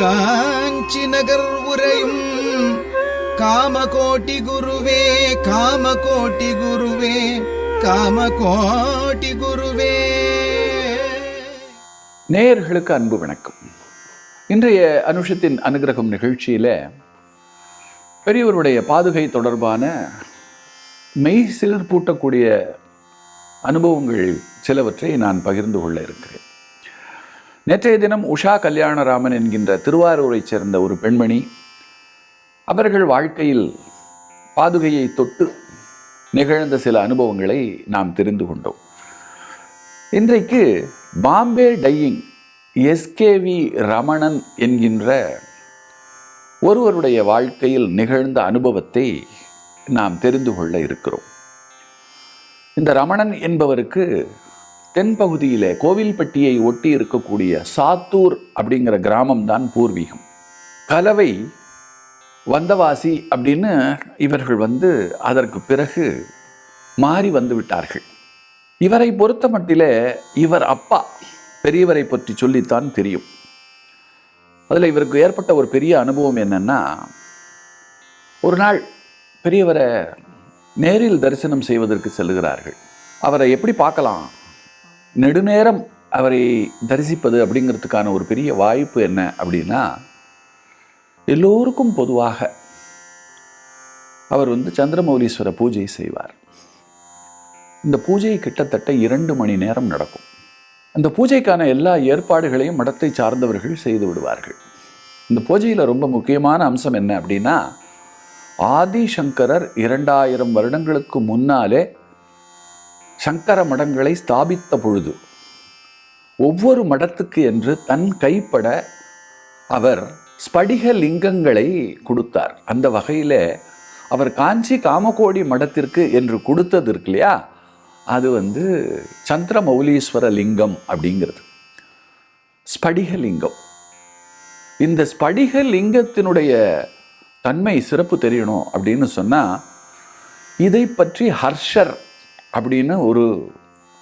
காஞ்சி நகர் உரையும் காமகோட்டி குருவே காமகோட்டி குருவே காமகோட்டி குருவே. நேயர்களுக்கு அன்பு வணக்கம். இன்றைய அனுஷத்தின் அனுகிரகம் நிகழ்ச்சியில் பெரியவருடைய பாதுகை தொடர்பான மெய் சிலிர்ப்பூட்டக்கூடிய அனுபவங்கள் சிலவற்றை நான் பகிர்ந்து கொள்ள இருக்கிறேன். நேற்றைய தினம் உஷா கல்யாணராமன் என்கின்ற திருவாரூரைச் சேர்ந்த ஒரு பெண்மணி அவர்கள் வாழ்க்கையில் பாதுகையை தொட்டு நிகழ்ந்த சில அனுபவங்களை நாம் தெரிந்து கொண்டோம். இன்றைக்கு பாம்பே டையிங் எஸ்கேவி ரமணன் என்கின்ற ஒருவருடைய வாழ்க்கையில் நிகழ்ந்த அனுபவத்தை நாம் தெரிந்து கொள்ள இருக்கிறோம். இந்த ரமணன் என்பவருக்கு தென்பகுதியிலே கோவில்பட்டியை ஒட்டி இருக்கக்கூடிய சாத்தூர் அப்படிங்கிற கிராமம் தான் பூர்வீகம். கலவை வந்தவாசி அப்படின்னு இவர்கள் வந்து அதற்கு பிறகு மாறி வந்து விட்டார்கள். இவரை பொறுத்த மட்டிலே இவர் அப்பா பெரியவரை பற்றி சொல்லித்தான் தெரியும். அதில் இவருக்கு ஏற்பட்ட ஒரு பெரிய அனுபவம் என்னன்னா ஒரு நாள் பெரியவரை நேரில் தரிசனம் செய்வதற்கு செல்கிறார்கள். அவரை எப்படி பார்க்கலாம்? நெடுநேரம் அவரை தரிசிப்பது அப்படிங்கிறதுக்கான ஒரு பெரிய வாய்ப்பு என்ன அப்படின்னா எல்லோருக்கும் பொதுவாக அவர் வந்து சந்திரமௌலீஸ்வர பூஜை செய்வார். இந்த பூஜை கிட்டத்தட்ட இரண்டு மணி நேரம் நடக்கும். அந்த பூஜைக்கான எல்லா ஏற்பாடுகளையும் மடத்தை சார்ந்தவர்கள் செய்து விடுவார்கள். இந்த பூஜையில் ரொம்ப முக்கியமான அம்சம் என்ன அப்படின்னா ஆதிசங்கரர் இரண்டாயிரம் வருடங்களுக்கு முன்னாலே சங்கர மடங்களை ஸ்தாபித்த பொழுது ஒவ்வொரு மடத்துக்கு என்று தன் கைப்பட அவர் ஸ்படிக லிங்கங்களை கொடுத்தார். அந்த வகையில் அவர் காஞ்சி காமகோடி மடத்திற்கு என்று கொடுத்தது இருக்கு இல்லையா? அது வந்து சந்திரமௌலீஸ்வர லிங்கம் அப்படிங்கிறது. ஸ்படிக லிங்கம். இந்த ஸ்படிக லிங்கத்தினுடைய தன்மை சிறப்பு தெரியணும் அப்படின்னு சொன்னால் இதை பற்றி ஹர்ஷர் அப்படின்னு ஒரு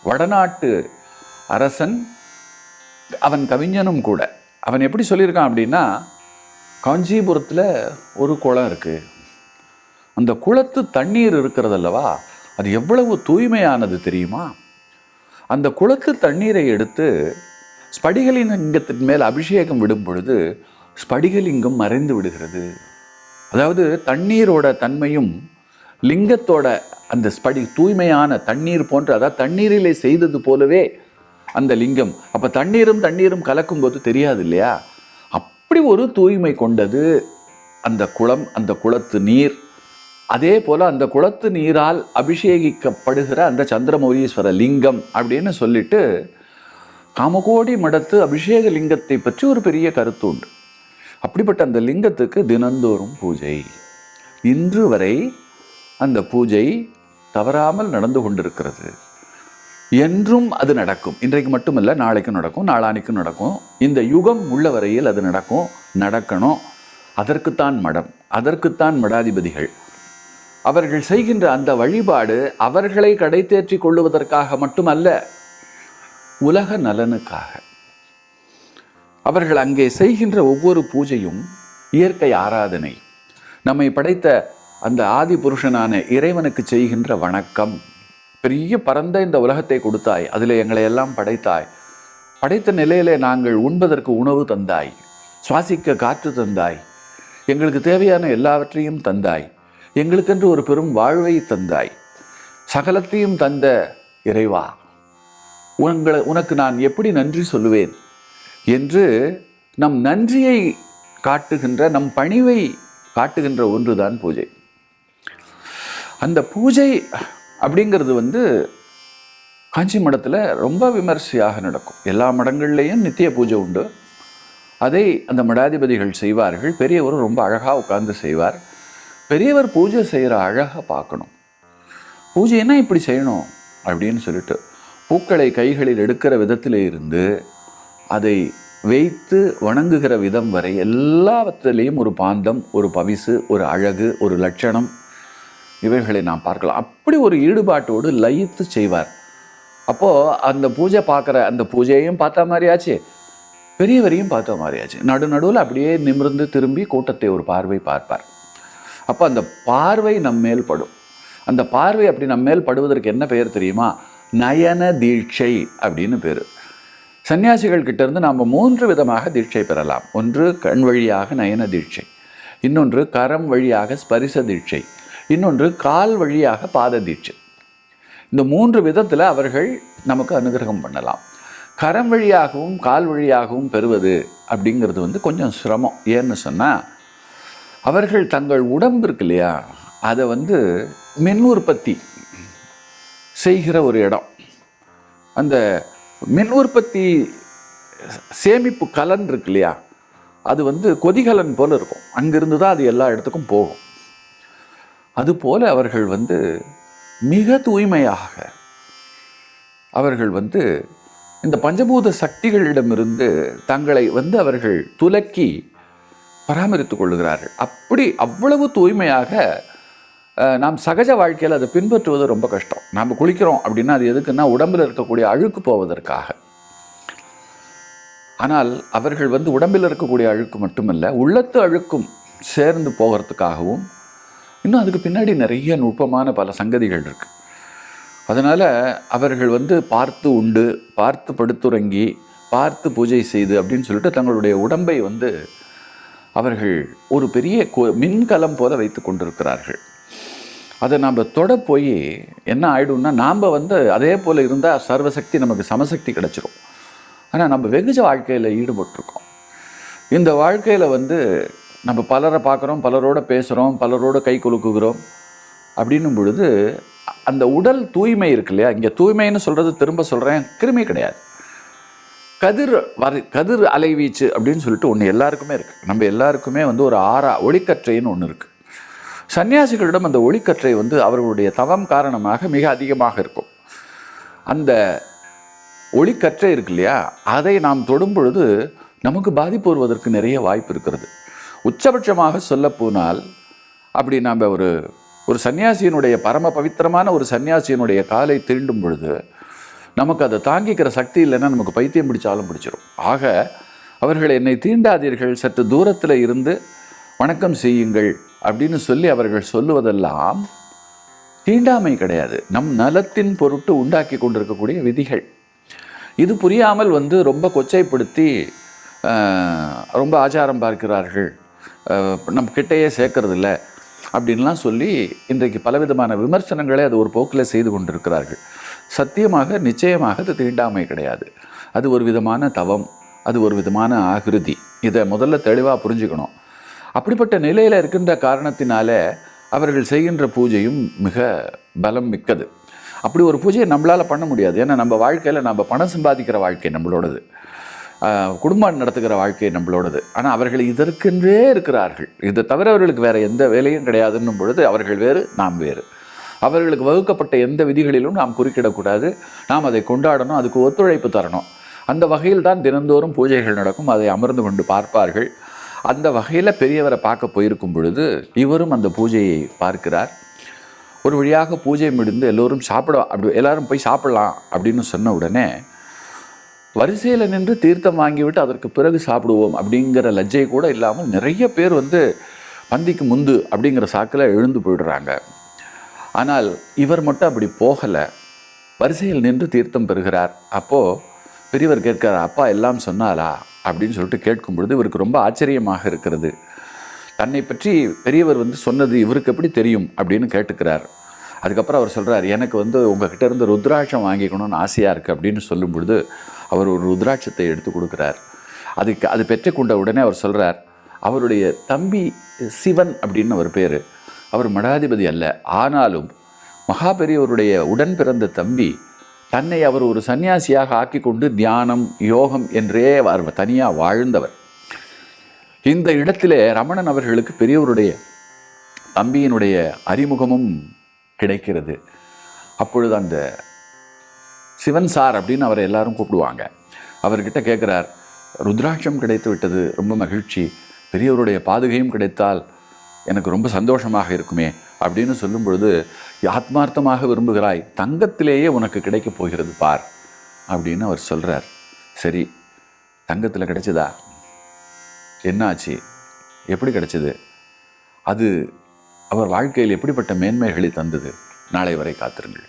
வடநாட்டு அரசன் அவன் கவிஞனும் கூட அவன் எப்படி சொல்லியிருக்கான் அப்படின்னா காஞ்சிபுரத்தில் ஒரு குளம் இருக்குது அந்த குளத்து தண்ணீர் இருக்கிறது அல்லவா? அது எவ்வளவு தூய்மையானது தெரியுமா? அந்த குளத்து தண்ணீரை எடுத்து ஸ்படிகலிங்கத்தின் மேல் அபிஷேகம் விடும் பொழுது ஸ்படிகலிங்கம் மறைந்து விடுகிறது. அதாவது தண்ணீரோட தன்மையும் லிங்கத்தோட அந்த ஸ்படி தூய்மையான தண்ணீர் போன்ற அதாவது தண்ணீரிலே செய்தது போலவே அந்த லிங்கம். அப்போ தண்ணீரும் தண்ணீரும் கலக்கும்போது தெரியாது இல்லையா? அப்படி ஒரு தூய்மை கொண்டது அந்த குளம் அந்த குளத்து நீர். அதே போல் அந்த குளத்து நீரால் அபிஷேகிக்கப்படுகிற அந்த சந்திரமௌரீஸ்வர லிங்கம் அப்படின்னு சொல்லிட்டு காமகோடி மடத்து அபிஷேக லிங்கத்தை பற்றி ஒரு பெரிய கருத்து உண்டு. அப்படிப்பட்ட அந்த லிங்கத்துக்கு தினந்தோறும் பூஜை. இன்று வரை அந்த பூஜை தவறாமல் நடந்து கொண்டிருக்கிறது. என்றும் அது நடக்கும். இன்றைக்கு மட்டுமல்ல நாளைக்கும் நடக்கும் நாளானிக்கும் நடக்கும். இந்த யுகம் உள்ள வரையில் அது நடக்கும் நடக்கணும். அதற்குத்தான் மடம் அதற்குத்தான் மடாதிபதிகள். அவர்கள் செய்கின்ற அந்த வழிபாடு அவர்களை கடை தேற்றி கொள்ளுவதற்காக மட்டுமல்ல உலக நலனுக்காக. அவர்கள் அங்கே செய்கின்ற ஒவ்வொரு பூஜையும் இயற்கை ஆராதனை. நம்மை படைத்த அந்த ஆதி புருஷனான இறைவனுக்கு செய்கின்ற வணக்கம். பெரிய பரந்த இந்த உலகத்தை கொடுத்தாய். அதில் எங்களை எல்லாம் படைத்தாய். படைத்த நிலையிலே நாங்கள் உண்பதற்கு உணவு தந்தாய். சுவாசிக்க காற்று தந்தாய். எங்களுக்கு தேவையான எல்லாவற்றையும் தந்தாய். எங்களுக்கென்று ஒரு பெரும் வாழ்வை தந்தாய். சகலத்தையும் தந்த இறைவா உங்களை உனக்கு நான் எப்படி நன்றி சொல்லுவேன்? என்று நம் நன்றியை காட்டுகின்ற நம் பணிவை காட்டுகின்ற ஒன்றுதான் பூஜை. அந்த பூஜை அப்படிங்கிறது வந்து காஞ்சி மடத்தில் ரொம்ப விமர்சையாக நடக்கும். எல்லா மடங்கள்லேயும் நித்திய பூஜை உண்டு. அதை அந்த மடாதிபதிகள் செய்வார்கள். பெரியவர் ரொம்ப அழகாக உட்கார்ந்து செய்வார். பெரியவர் பூஜை செய்கிற அழகாக பார்க்கணும். பூஜைன்னா இப்படி செய்யணும் அப்படின்னு சொல்லிட்டு பூக்களை கைகளில் எடுக்கிற விதத்தில் இருந்து அதை வைத்து வணங்குகிற விதம் வரை எல்லாவற்றிலையும் ஒரு பாந்தம் ஒரு பவிசு ஒரு அழகு ஒரு லட்சணம் இவைகளை நாம் பார்க்கலாம். அப்படி ஒரு ஈடுபாட்டோடு லயித்து செய்வார். அப்போது அந்த பூஜை பார்க்குற அந்த பூஜையையும் பார்த்த மாதிரியாச்சு. பெரியவரையும் பார்த்த மாதிரியாச்சு. நடு நடுவில் அப்படியே நிமிர்ந்து திரும்பி கூட்டத்தை ஒரு பார்வை பார்ப்பார். அப்போ அந்த பார்வை நம் மேல் படும். அந்த பார்வை அப்படி நம்ம மேல் படுவதற்கு என்ன பெயர் தெரியுமா? நயன தீட்சை அப்படின்னு பேர். சன்னியாசிகள் கிட்ட இருந்து நாம் மூன்று விதமாக தீட்சை பெறலாம். ஒன்று கண் வழியாக நயன தீட்சை. இன்னொன்று கரம் வழியாக ஸ்பரிச தீட்சை. இன்னொன்று கால் வழியாக பாத தீட்சை. இந்த மூன்று விதத்தில் அவர்கள் நமக்கு அனுகிரகம் பண்ணலாம். கரம் வழியாகவும் கால் வழியாகவும் பெறுவது அப்படிங்கிறது வந்து கொஞ்சம் சிரமம். ஏன்னு சொன்னால் அவர்கள் தங்கள் உடம்பு இருக்கு இல்லையா? அதை வந்து மின் உற்பத்தி செய்கிற ஒரு இடம். அந்த மின் உற்பத்தி சேமிப்பு கலன் இருக்கு இல்லையா? அது வந்து கொதிகலன் போல் இருக்கும். அங்கேருந்து தான் அது எல்லா இடத்துக்கும் போகும். அதுபோல அவர்கள் வந்து மிக தூய்மையாக அவர்கள் வந்து இந்த பஞ்சபூத சக்திகளிடமிருந்து தங்களை வந்து அவர்கள் துலக்கி பராமரித்துக் கொள்ளுகிறார்கள். அப்படி அவ்வளவு தூய்மையாக நாம் சகஜ வாழ்க்கையில் அதை பின்பற்றுவது ரொம்ப கஷ்டம். நாம் குளிக்கிறோம் அப்படின்னா அது எதுக்குன்னா உடம்பில் இருக்கக்கூடிய அழுக்கு போவதற்காக. ஆனால் அவர்கள் வந்து உடம்பில் இருக்கக்கூடிய அழுக்கு மட்டுமல்ல உள்ளத்து அழுக்கும் சேர்ந்து போகிறதுக்காகவும் இன்னும் அதுக்கு பின்னாடி நிறைய நுட்பமான பல சங்கதிகள் இருக்குது அதனால் அவர்கள் வந்து பார்த்து உண்டு பார்த்து படுத்துறங்கி பார்த்து பூஜை செய்து அப்படின்னு சொல்லிட்டு தங்களுடைய உடம்பை வந்து அவர்கள் ஒரு பெரிய கோ மின்கலம் போல வைத்து கொண்டிருக்கிறார்கள். அதை நாம் தொட போய் என்ன ஆகிடும்னா நாம் வந்து அதே போல் இருந்தால் சர்வசக்தி நமக்கு சமசக்தி கிடைச்சிரும். ஆனால் நம்ம வெகுஜ வாழ்க்கையில் ஈடுபட்டிருக்கோம். இந்த வாழ்க்கையில் வந்து நம்ம பலரை பார்க்குறோம் பலரோட பேசுகிறோம் பலரோட கை குலுக்குகிறோம் அப்படின்னும் பொழுது அந்த உடல் தூய்மை இருக்கு இல்லையா? இங்கே தூய்மைன்னு சொல்கிறது திரும்ப சொல்கிறேன் கிருமி கிடையாது. கதிர் வரை கதிர் அலைவீச்சு அப்படின்னு சொல்லிட்டு ஒன்று எல்லாருக்குமே இருக்குது நம்ம எல்லாருக்குமே வந்து ஒரு ஆறா ஒளிக்கற்றைன்னு ஒன்று இருக்குது சன்னியாசிகளிடம் அந்த ஒளிக்கற்றை வந்து அவர்களுடைய தவம் காரணமாக மிக அதிகமாக இருக்கும். அந்த ஒளிக்கற்றை இருக்கு இல்லையா? அதை நாம் தொடும் பொழுது நமக்கு பாதிப்பு வருவதற்கு நிறைய வாய்ப்பு இருக்கிறது. உச்சபட்சமாக சொல்லப்போனால் அப்படி நாம் ஒரு ஒரு சன்னியாசியினுடைய பரம பவித்திரமான ஒரு சன்னியாசியினுடைய காலை தீண்டும் பொழுது நமக்கு அதை தாங்கிக்கிற சக்தி இல்லைன்னா நமக்கு பைத்தியம் பிடிச்சாலும் பிடிச்சிரும். ஆக அவர்கள் என்னை தீண்டாதீர்கள் சற்று தூரத்தில் இருந்து வணக்கம் செய்யுங்கள் அப்படின்னு சொல்லி அவர்கள் சொல்லுவதெல்லாம் தீண்டாமை கிடையாது. நம் நலத்தின் பொருட்டு உண்டாக்கி கொண்டிருக்கக்கூடிய விதிகள். இது புரியாமல் வந்து ரொம்ப கொச்சைப்படுத்தி ரொம்ப ஆச்சாரம் பார்க்கிறார்கள். நம்ம கிட்டேயே சேர்க்கறதில்ல அப்படின்லாம் சொல்லி இன்றைக்கு பலவிதமான விமர்சனங்களை அது ஒரு போக்கில் செய்து கொண்டிருக்கிறார்கள். சத்தியமாக நிச்சயமாக அது தீண்டாமை கிடையாது. அது ஒரு விதமான தவம் அது ஒரு விதமான ஆகிருதி. இதை முதல்ல தெளிவாக புரிஞ்சுக்கணும். அப்படிப்பட்ட நிலையில் இருக்கின்ற காரணத்தினாலே அவர்கள் செய்கின்ற பூஜையும் மிக பலம் மிக்கது. அப்படி ஒரு பூஜையை நம்மளால் பண்ண முடியாது. ஏன்னா நம்ம வாழ்க்கையில் நம்ம பணம் சம்பாதிக்கிற வாழ்க்கை நம்மளோடது. குடும்பம் நடத்துகிற வாழ்க்கை நம்மளோடது. ஆனால் அவர்கள் இதற்கென்றே இருக்கிறார்கள். இதை தவிர அவர்களுக்கு வேறு எந்த வேலையும் கிடையாதுன்னும் பொழுது அவர்கள் வேறு நாம் வேறு. அவர்களுக்கு வகுக்கப்பட்ட எந்த விதிகளிலும் நாம் குறுக்கிடக்கூடாது. நாம் அதை கொண்டாடணும் அதுக்கு ஒத்துழைப்பு தரணும். அந்த வகையில் தான் தினந்தோறும் பூஜைகள் நடக்கும். அதை அமர்ந்து கொண்டு பார்ப்பார்கள். அந்த வகையில் பெரியவரை பார்க்க போயிருக்கும் பொழுது இவரும் அந்த பூஜையை பார்க்கிறார். ஒரு வழியாக பூஜை முடிந்து எல்லோரும் சாப்பிட அப்படி எல்லாரும் போய் சாப்பிடலாம் அப்படின்னு சொன்ன உடனே வரிசையில் நின்று தீர்த்தம் வாங்கிவிட்டு அதற்கு பிறகு சாப்பிடுவோம் அப்படிங்கிற லஜ்ஜை கூட இல்லாமல் நிறைய பேர் வந்து பந்திக்கு முந்து அப்படிங்கிற சாக்கில் எழுந்து போயிடுறாங்க. ஆனால் இவர் மட்டும் அப்படி போகலை. வரிசையில் நின்று தீர்த்தம் பெறுகிறார். அப்போது பெரியவர் கேட்கிறார் அப்பா எல்லாம் சொன்னாரா அப்படின்னு சொல்லிட்டு கேட்கும் பொழுது இவருக்கு ரொம்ப ஆச்சரியமாக இருக்கிறது. தன்னை பற்றி பெரியவர் வந்து சொன்னது இவருக்கு எப்படி தெரியும் அப்படின்னு கேட்டுக்கிறார். அதுக்கப்புறம் அவர் சொல்கிறார் எனக்கு வந்து உங்ககிட்ட இருந்து ருத்ராட்சம் வாங்கிக்கணும்னு ஆசையாக இருக்குது அப்படின்னு சொல்லும் பொழுது அவர் ஒரு ருத்ராட்சத்தை எடுத்து கொடுக்குறார். அதுக்கு அது பெற்றுக்கொண்ட உடனே அவர் சொல்கிறார் அவருடைய தம்பி சிவன் அப்படின்னு அவர் பேர். அவர் மடாதிபதி அல்ல. ஆனாலும் மகா பெரியவருடைய உடன் பிறந்த தம்பி தன்னை அவர் ஒரு சன்னியாசியாக ஆக்கி கொண்டு தியானம் யோகம் என்றே அவர் தனியாக வாழ்ந்தவர். இந்த இடத்திலே ரமணன் அவர்களுக்கு பெரியவருடைய தம்பியினுடைய அறிமுகமும் கிடைக்கிறது. அப்பொழுது அந்த சிவன் சார் அப்படின்னு அவரை எல்லாரும் கூப்பிடுவாங்க. அவர்கிட்ட கேட்குறார் ருத்ராட்சம் கிடைத்து விட்டது ரொம்ப மகிழ்ச்சி. பெரியவருடைய பாதுகையும் கிடைத்தால் எனக்கு ரொம்ப சந்தோஷமாக இருக்குமே அப்படின்னு சொல்லும் பொழுது ஆத்மார்த்தமாக விரும்புகிறாய் தங்கத்திலேயே உனக்கு கிடைக்கப் போகிறது பார் அப்படின்னு அவர் சொல்கிறார் சரி தங்கத்தில் கிடைச்சதா? என்னாச்சு? எப்படி கிடைச்சது? அது அவர் வாழ்க்கையில் எப்படிப்பட்ட மேன்மைகளை தந்தது? நாளை வரை காத்திருங்கள்.